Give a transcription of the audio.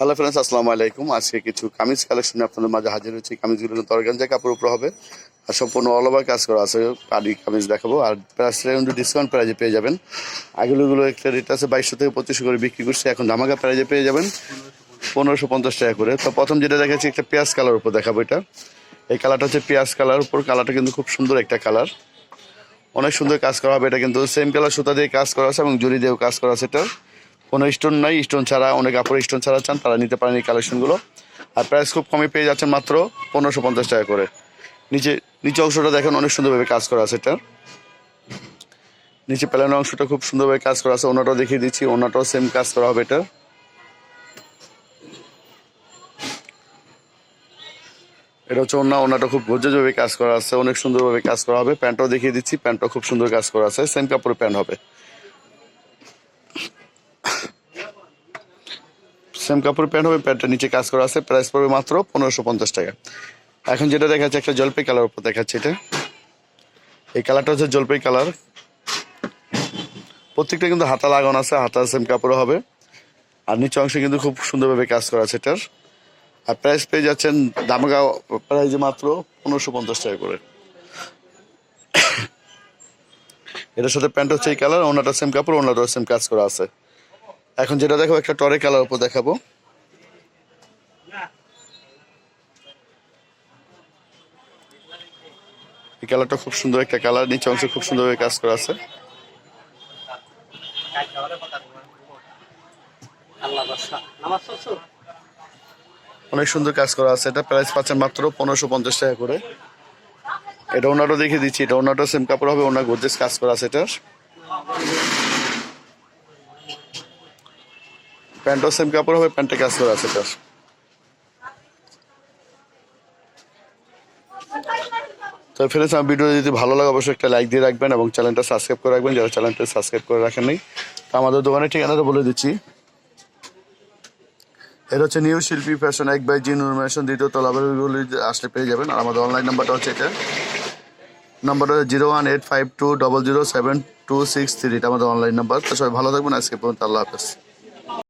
Hello friends আসসালামু আলাইকুম আজকে কিছু কামিজ কালেকশন আপনাদের মাঝে হাজির হয়েছি। কামিজগুলো তরগাঞ্জা কাপড় উপর হবে। আর সম্পূর্ণ অল ওভার কাজ করা আছে। পাড়ি কামিজ দেখাবো। আর প্রাইসটা কিন্তু ডিসকাউন্ট প্রাইজে পেয়ে যাবেন। আগেগুলো একটা রেট আছে বাইশশো থেকে পঁচিশশো করে বিক্রি করছে। এখন ধামাকা প্রাইজে পেয়ে যাবেন পনেরোশো পঞ্চাশ টাকা করে। তো প্রথম যেটা দেখাচ্ছি, একটা পেঁয়াজ কালার উপর দেখাবো এটা। এই কালারটা হচ্ছে পেঁয়াজ কালার উপর। কালারটা কিন্তু খুব সুন্দর একটা কালার অনেক সুন্দর কাজ করা হবে। এটা কিন্তু সেম কালার সুতা দিয়ে কাজ করা আছে এবং জড়ি দিয়েও কাজ করা আছে এটা। কোনো স্টোন নাই স্টোন ছাড়া, অনেক কাপড় স্টোন ছাড়া চান, তারা নিতে পারেন এই কালেকশনগুলো আর প্রাইস খুব কমে পেয়ে যাচ্ছেন মাত্র পনেরোশো পঞ্চাশ টাকা করে। নিচে নিচে অংশটা দেখেন, অনেক সুন্দরভাবে কাজ করা আছে এটা। নিচে প্যালানো অংশটা খুব সুন্দরভাবে কাজ করা আছে, ওনাটাও দেখিয়ে দিচ্ছি, ওনাটাও সেম কাজ করা হবে এটা। এটা হচ্ছে ওনা, ওনাটা খুব গর্জেজভাবে কাজ করা আছে, অনেক সুন্দরভাবে কাজ করা হবে। প্যান্টটাও দেখিয়ে দিচ্ছি, প্যান্টটাও খুব সুন্দর কাজ করা আছে সেম কাপড়ের প্যান্ট হবে। সেম কাপড়ের প্যান্ট হবে, প্যান্টটা নিচে কাজ করা আছে প্রাইস পড়বে মাত্র পনেরোশো পঞ্চাশ টাকা। এখন যেটা দেখাচ্ছে, একটা জলপাই কালার উপর দেখাচ্ছে এটা। এই কালারটা হচ্ছে জলপাই কালার প্রত্যেকটা কিন্তু হাতা লাগানো আছে হাতা সেম কাপড় হবে। আর নিচে অংশে কিন্তু খুব সুন্দরভাবে কাজ করা আছে এটার। আর প্রাইস পেয়ে যাচ্ছেন দামগা প্রাইজে মাত্র পনেরোশো পঞ্চাশ টাকা করে। এটার সাথে প্যান্ট হচ্ছে এই কালার ওনাটা সেম কাপড় ওনাটাও সেম কাজ করা আছে। এখন যেটা দেখো একটা টরে কালার উপর দেখাবো। এই কালারটা খুব সুন্দর একটা কালার নিচে অংশে খুব সুন্দরভাবে কাজ করা আছে। অনেক সুন্দর কাজ করা আছে। এটা প্রাইস পাচ্ছেন মাত্র পনেরোশো পঞ্চাশ টাকা করে। এটা ওনারও দেখে দিচ্ছি এটা ওনারটা সেম কাপড় হবে ওনার গোদরেজ কাজ করা আছে এটার। প্যান্টও সেম কাপড় হবে, প্যান্টে কাজ করে আছে এটার তো ফ্রেন্ডস আমার ভিডিও যদি ভালো লাগে, অবশ্যই একটা লাইক দিয়ে রাখবেন এবং চ্যানেলটা সাবস্ক্রাইব করে রাখবেন। যারা চ্যানেলটা সাবস্ক্রাইব করে রাখেন নাই, তো আমাদের দোকানের ঠিকানাটা বলে দিচ্ছি। এটা হচ্ছে নিউ শিল্পী ফ্যাশন এক বাই জি নুরমেশন দ্বিতীয় তলা বাড়িগুলি আসলে পেয়ে যাবেন। আর আমাদের অনলাইন নাম্বারটা হচ্ছে এটা। নাম্বারটা zero one eight five two double zero seven two six three এটা আমাদের অনলাইন নাম্বার তো সবাই ভালো থাকবেন। আজকে পর্যন্ত আল্লাহ হাফেজ।